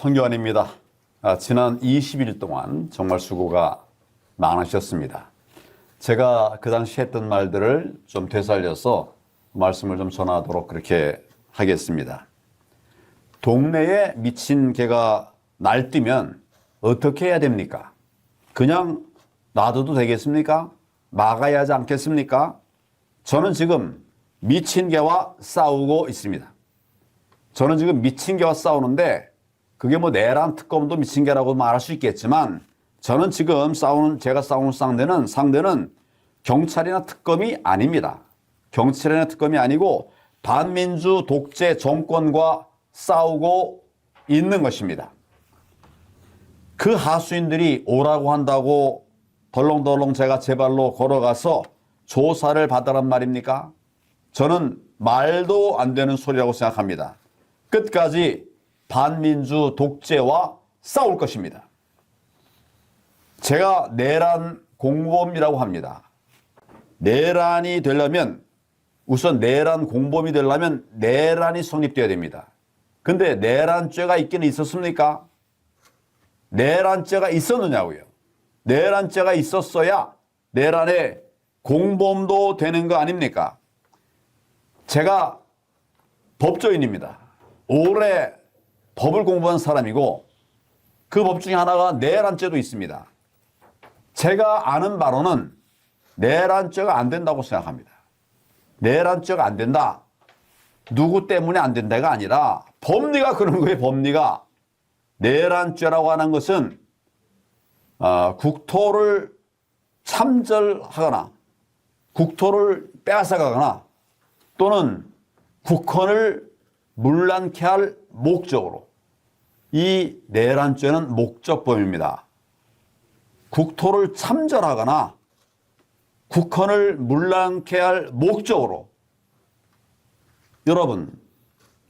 황교안입니다. 아, 지난 20일 동안 정말 수고가 많으셨습니다. 제가 그 당시 했던 말들을 좀 되살려서 말씀을 좀 전하도록 그렇게 하겠습니다. 동네에 미친 개가 날뛰면 어떻게 해야 됩니까? 그냥 놔둬도 되겠습니까? 막아야 하지 않겠습니까? 저는 지금 미친 개와 싸우고 있습니다. 저는 지금 미친 개와 싸우는데 그게 뭐 내란 특검도 미친 개라고 말할 수 있겠지만 저는 지금 싸우는 제가 싸우는 상대는 상대는 경찰이나 특검이 아닙니다. 경찰이나 특검이 아니고 반민주 독재 정권과 싸우고 있는 것입니다. 그 하수인들이 오라고 한다고 덜렁덜렁 제가 제 발로 걸어가서 조사를 받으란 말입니까? 저는 말도 안 되는 소리라고 생각합니다. 끝까지 반민주 독재와 싸울 것입니다. 제가 내란 공범이라고 합니다. 내란이 되려면 우선 내란 공범이 되려면 내란이 성립돼야 됩니다. 근데 내란죄가 있기는 있었습니까? 내란죄가 있었느냐고요. 내란죄가 있었어야 내란의 공범도 되는 거 아닙니까? 제가 법조인입니다. 오래 법을 공부한 사람이고 그 법 중에 하나가 내란죄도 있습니다. 제가 아는 바로는 내란죄가 안 된다고 생각합니다. 내란죄가 안 된다. 누구 때문에 안 된다가 아니라 법리가 그런 거예요. 법리가 내란죄라고 하는 것은 어, 국토를 참절하거나 국토를 빼앗아가거나 또는 국헌을 문란케 할 목적으로 이 내란죄는 목적범입니다. 국토를 참절하거나 국헌을 문란케 할 목적으로 여러분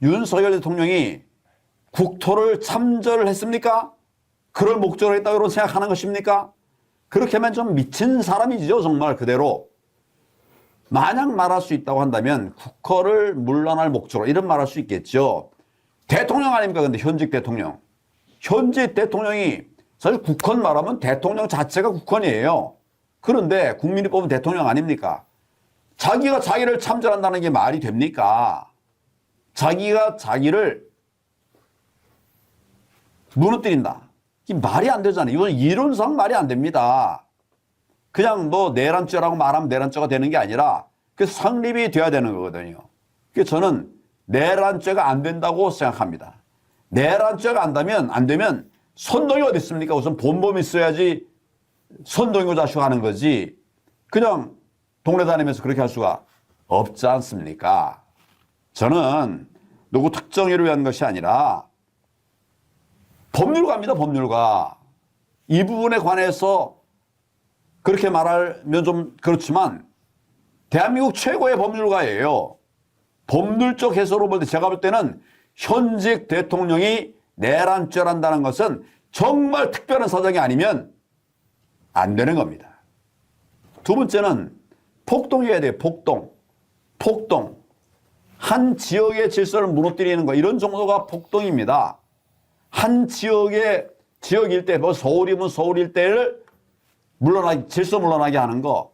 윤석열 대통령이 국토를 참절을 했습니까? 그럴 목적으로 했다고 생각하는 것입니까? 그렇게 하면 좀 미친 사람이죠 정말 그대로 만약 말할 수 있다고 한다면 국허를 물러날 목적으로 이런 말할 수 있겠죠. 대통령 아닙니까? 근데 현직 대통령. 현직 대통령이 사실 국헌 말하면 대통령 자체가 국헌이에요. 그런데 국민이 뽑은 대통령 아닙니까? 자기가 자기를 참전한다는 게 말이 됩니까? 자기가 자기를 무너뜨린다. 이 말이 안 되잖아요. 이건 이론상 말이 안 됩니다. 그냥 뭐 내란죄라고 말하면 내란죄가 되는 게 아니라 그 성립이 돼야 되는 거거든요. 그래서 저는 내란죄가 안 된다고 생각합니다. 내란죄가 안 되면 안 되면 선동이 어디 있습니까? 우선 본범이 있어야지 선동이고 자식 하는 거지. 그냥 동네 다니면서 그렇게 할 수가 없지 않습니까? 저는 누구 특정인을 위한 것이 아니라 법률가입니다, 법률가. 이 부분에 관해서 그렇게 말하면 좀 그렇지만 대한민국 최고의 법률가예요. 법률적 해석으로 볼 때 제가 볼 때는 현직 대통령이 내란죄란다는 것은 정말 특별한 사정이 아니면 안 되는 겁니다. 두 번째는 폭동이어야 돼요. 폭동. 폭동. 한 지역의 질서를 무너뜨리는 거 이런 정도가 폭동입니다. 한 지역의 지역 일대, 뭐 서울이면 서울 일대를 물러나게 질서 물러나게 하는 거.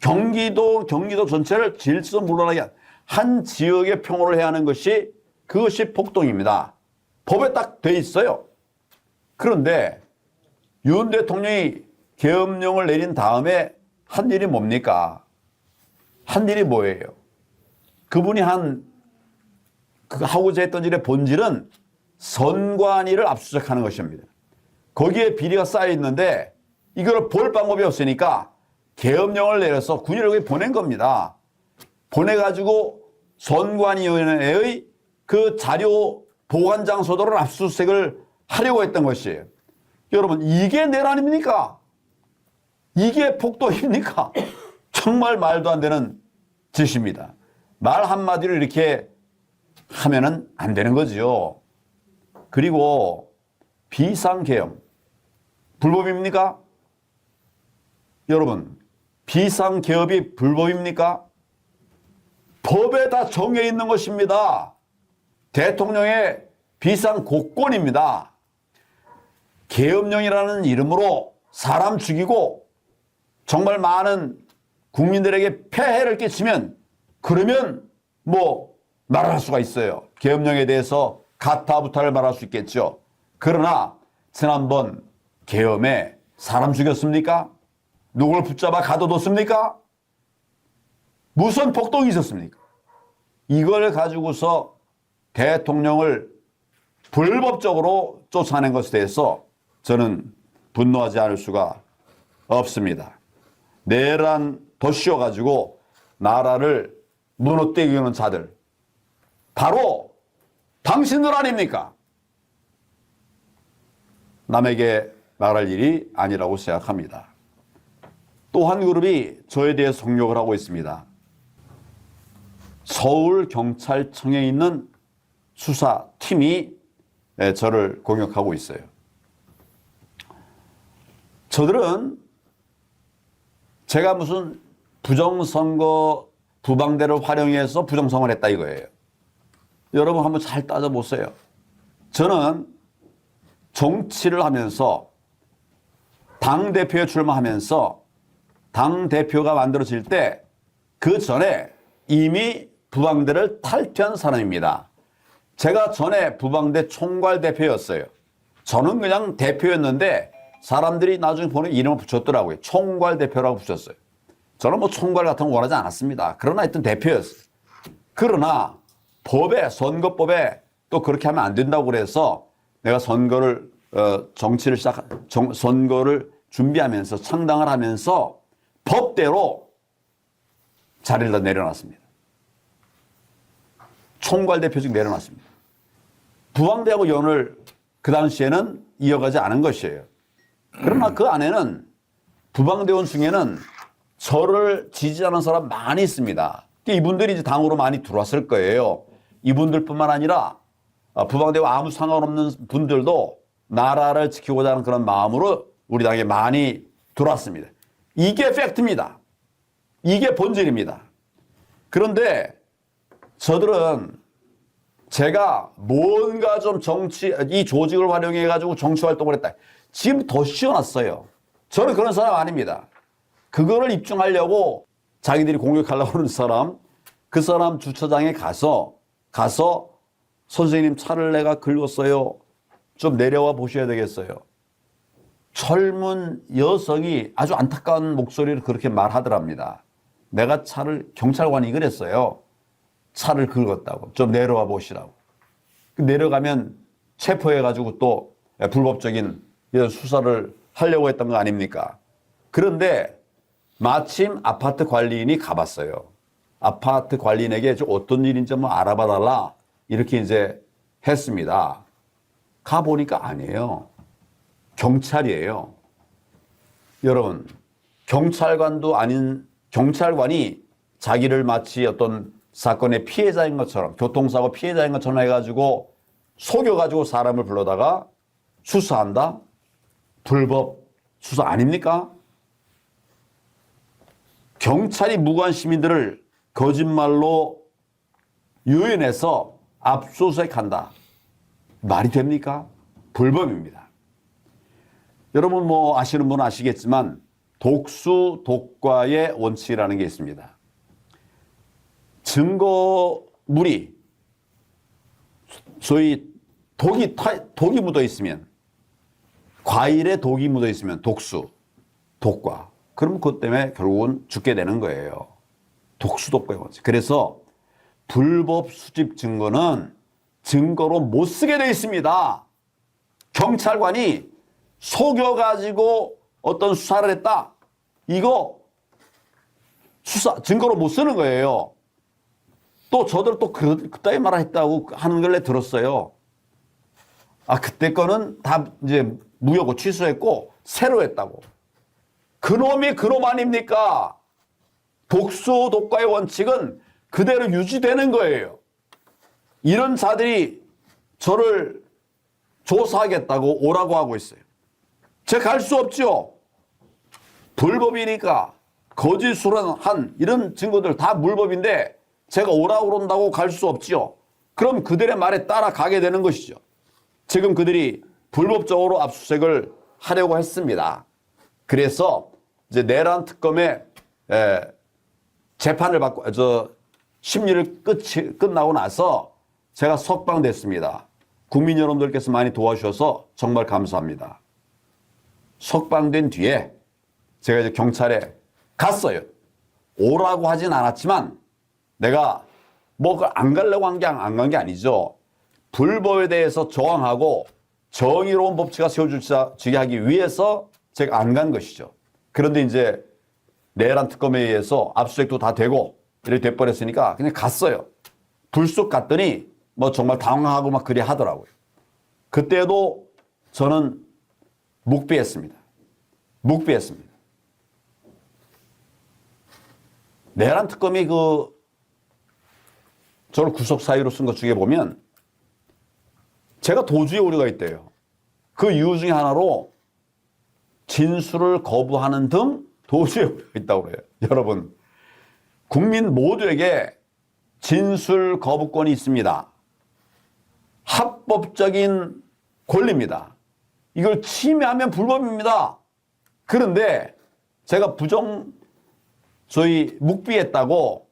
경기도 경기도 전체를 질서 물러나게 한, 한 지역의 평화를 해야 하는 것이 그것이 폭동입니다. 법에 딱 돼 있어요. 그런데 윤 대통령이 계엄령을 내린 다음에 한 일이 뭡니까? 한 일이 뭐예요? 그분이 한, 그 하고자 했던 일의 본질은 선관위를 압수수색하는 것입니다. 거기에 비리가 쌓여 있는데 이걸 볼 방법이 없으니까 계엄령을 내려서 군인을 보낸 겁니다. 보내가지고 선관위원회의 그 자료 보관 장소들을 압수수색을 하려고 했던 것이에요. 여러분 이게 내란입니까? 이게 폭도입니까? 정말 말도 안 되는 짓입니다. 말 한마디로 이렇게 하면은 안 되는 거죠. 그리고 비상계엄 불법입니까? 여러분 비상계엄이 불법입니까? 법에 다 정해 있는 것입니다. 대통령의 비상곡권입니다. 계엄령이라는 이름으로 사람 죽이고 정말 많은 국민들에게 폐해를 끼치면 그러면 뭐 말할 수가 있어요. 계엄령에 대해서 가타부타를 말할 수 있겠죠. 그러나 지난번 계엄에 사람 죽였습니까? 누굴 붙잡아 가둬뒀습니까? 무슨 폭동이 있었습니까? 이걸 가지고서 대통령을 불법적으로 쫓아낸 것에 대해서 저는 분노하지 않을 수가 없습니다. 내란 도시여가지고 나라를 무너뜨리는 자들 바로 당신들 아닙니까? 남에게 말할 일이 아니라고 생각합니다. 또 한 그룹이 저에 대해 성욕을 하고 있습니다. 서울경찰청에 있는 수사팀이 예, 저를 공격하고 있어요. 저들은 제가 무슨 부정선거 부방대를 활용해서 부정선거를 했다 이거예요. 여러분 한번 잘 따져보세요. 저는 정치를 하면서 당대표에 출마하면서 당대표가 만들어질 때 그 전에 이미 부방대를 탈퇴한 사람입니다. 제가 전에 부방대 총괄 대표였어요. 저는 그냥 대표였는데 사람들이 나중에 보는 이름을 붙였더라고요. 총괄 대표라고 붙였어요. 저는 뭐 총괄 같은 거 원하지 않았습니다. 그러나 하여튼 대표였어요. 그러나 법에 선거법에 또 그렇게 하면 안 된다고 그래서 내가 선거를 어, 정치를 시작 정, 선거를 준비하면서 창당을 하면서 법대로 자리를 다 내려놨습니다. 총괄 대표직 내려놨습니다. 부방대하고 연을 그 당시에는 이어가지 않은 것이에요. 그러나 그 안에는 부방대원 중에는 저를 지지하는 사람 많이 있습니다. 이분들이 이제 당으로 많이 들어왔을 거예요. 이분들뿐만 아니라 아, 부방대와 아무 상관없는 분들도 나라를 지키고자 하는 그런 마음으로 우리 당에 많이 들어왔습니다. 이게 팩트입니다. 이게 본질입니다. 그런데 저들은 제가 뭔가 좀 정치, 이 조직을 활용해가지고 정치 활동을 했다. 지금 더 씌워놨어요. 저는 그런 사람 아닙니다. 그거를 입증하려고 자기들이 공격하려고 하는 사람, 그 사람 주차장에 가서, 가서 선생님 차를 내가 긁었어요. 좀 내려와 보셔야 되겠어요. 젊은 여성이 아주 안타까운 목소리를 그렇게 말하더랍니다. 내가 차를, 경찰관이 그랬어요. 차를 긁었다고. 좀 내려와 보시라고. 그 내려가면 체포해가지고 또 불법적인 이런 수사를 하려고 했던 거 아닙니까? 그런데 마침 아파트 관리인이 가봤어요. 아파트 관리인에게 좀 어떤 일인지 한번 알아봐 달라. 이렇게 이제 했습니다. 가보니까 아니에요. 경찰이에요. 여러분, 경찰관도 아닌 경찰관이 자기를 마치 어떤 사건의 피해자인 것처럼 교통사고 피해자인 것처럼 해가지고 속여가지고 사람을 불러다가 수사한다? 불법 수사 아닙니까? 경찰이 무고한 시민들을 거짓말로 유인해서 압수수색한다. 말이 됩니까? 불법입니다. 여러분 뭐 아시는 분은 아시겠지만 독수 독과의 원칙이라는 게 있습니다. 증거물이 소위 독이 타- 독이 묻어 있으면 과일에 독이 묻어 있으면 독수 독과 그럼 그것 때문에 결국은 죽게 되는 거예요. 독수 독과의 원칙. 그래서 불법 수집 증거는 증거로 못 쓰게 되어 있습니다. 경찰관이 속여 가지고 어떤 수사를 했다. 이거 수사, 증거로 못 쓰는 거예요. 또 저들 또 그, 그따위 말을 했다고 하는 걸내 들었어요. 아, 그때 거는 다 이제 무효고 취소했고 새로 했다고. 그놈이 그놈 아닙니까? 독소 독과의 원칙은 그대로 유지되는 거예요. 이런 자들이 저를 조사하겠다고 오라고 하고 있어요. 제가 갈 수 없죠. 불법이니까 거짓 수란한 이런 증거들 다 물법인데 제가 오라고 그런다고 갈 수 없지요. 그럼 그들의 말에 따라가게 되는 것이죠. 지금 그들이 불법적으로 압수수색을 하려고 했습니다. 그래서 이제 내란 특검의 에, 재판을 받고 저 심리를 끝이 끝나고 나서 제가 석방됐습니다. 국민 여러분들께서 많이 도와주셔서 정말 감사합니다. 석방된 뒤에 제가 이제 경찰에 갔어요. 오라고 하진 않았지만 내가 뭐안 가려고 한 게 안 간 게 아니죠. 불법에 대해서 저항하고 정의로운 법치가 세워지게 하기 위해서 제가 안 간 것이죠. 그런데 이제 내란 특검에 의해서 압수수색도 다 되고 이렇게 돼버렸으니까 그냥 갔어요. 불쑥 갔더니 뭐 정말 당황하고 막 그리 하더라고요. 그때도 저는 묵비했습니다. 묵비했습니다. 내란 특검이 그 저를 구속 사유로 쓴 것 중에 보면 제가 도주의 우려가 있대요. 그 이유 중에 하나로 진술을 거부하는 등 도주의 우려가 있다고 그래요. 여러분, 국민 모두에게 진술 거부권이 있습니다. 합법적인 권리입니다. 이걸 침해하면 불법입니다. 그런데 제가 부정 저희 묵비했다고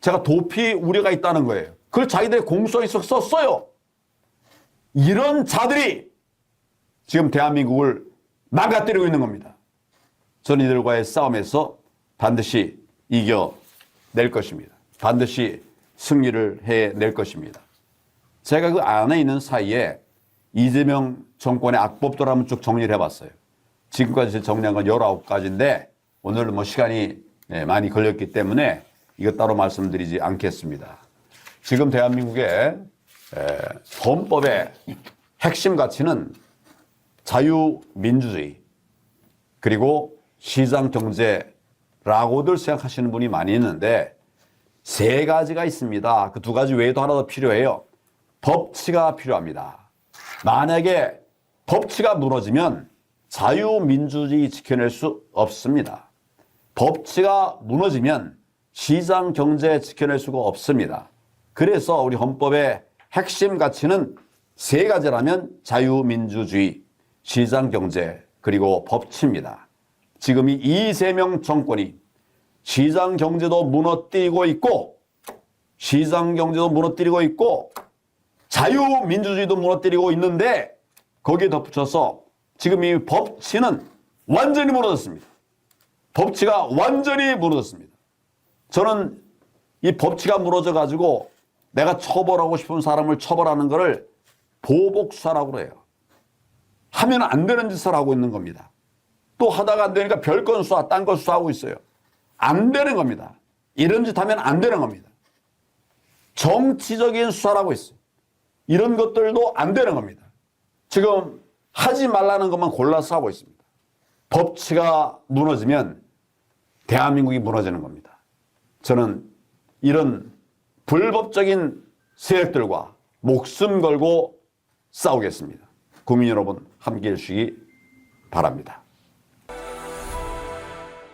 제가 도피 우려가 있다는 거예요. 그걸 자기들의 공소에서 썼어요. 이런 자들이 지금 대한민국을 망가뜨리고 있는 겁니다. 저는 이들과의 싸움에서 반드시 이겨낼 것입니다. 반드시 승리를 해낼 것입니다. 제가 그 안에 있는 사이에 이재명 정권의 악법들 한번 쭉 정리를 해봤어요. 지금까지 정리한 건 19가지인데 오늘 뭐 시간이 네, 많이 걸렸기 때문에 이것 따로 말씀드리지 않겠습니다. 지금 대한민국의 에, 헌법의 핵심 가치는 자유민주주의 그리고 시장경제라고들 생각하시는 분이 많이 있는데 세 가지가 있습니다. 그 두 가지 외에도 하나 더 필요해요. 법치가 필요합니다. 만약에 법치가 무너지면 자유민주주의 지켜낼 수 없습니다. 법치가 무너지면 시장 경제 지켜낼 수가 없습니다. 그래서 우리 헌법의 핵심 가치는 세 가지라면 자유민주주의, 시장 경제, 그리고 법치입니다. 지금 이 이재명 정권이 시장 경제도 무너뜨리고 있고 시장 경제도 무너뜨리고 있고 자유민주주의도 무너뜨리고 있는데 거기에 덧붙여서 지금 이 법치는 완전히 무너졌습니다. 법치가 완전히 무너졌습니다. 저는 이 법치가 무너져 가지고 내가 처벌하고 싶은 사람을 처벌하는 것을 보복수사라고 그래요. 하면 안 되는 짓을 하고 있는 겁니다. 또 하다가 안 되니까 별건 수사, 딴거 수사하고 있어요. 안 되는 겁니다. 이런 짓 하면 안 되는 겁니다. 정치적인 수사라고 있어요. 이런 것들도 안 되는 겁니다. 지금 하지 말라는 것만 골라서 하고 있습니다. 법치가 무너지면 대한민국이 무너지는 겁니다. 저는 이런 불법적인 세력들과 목숨 걸고 싸우겠습니다. 국민 여러분 함께 해 주시기 바랍니다.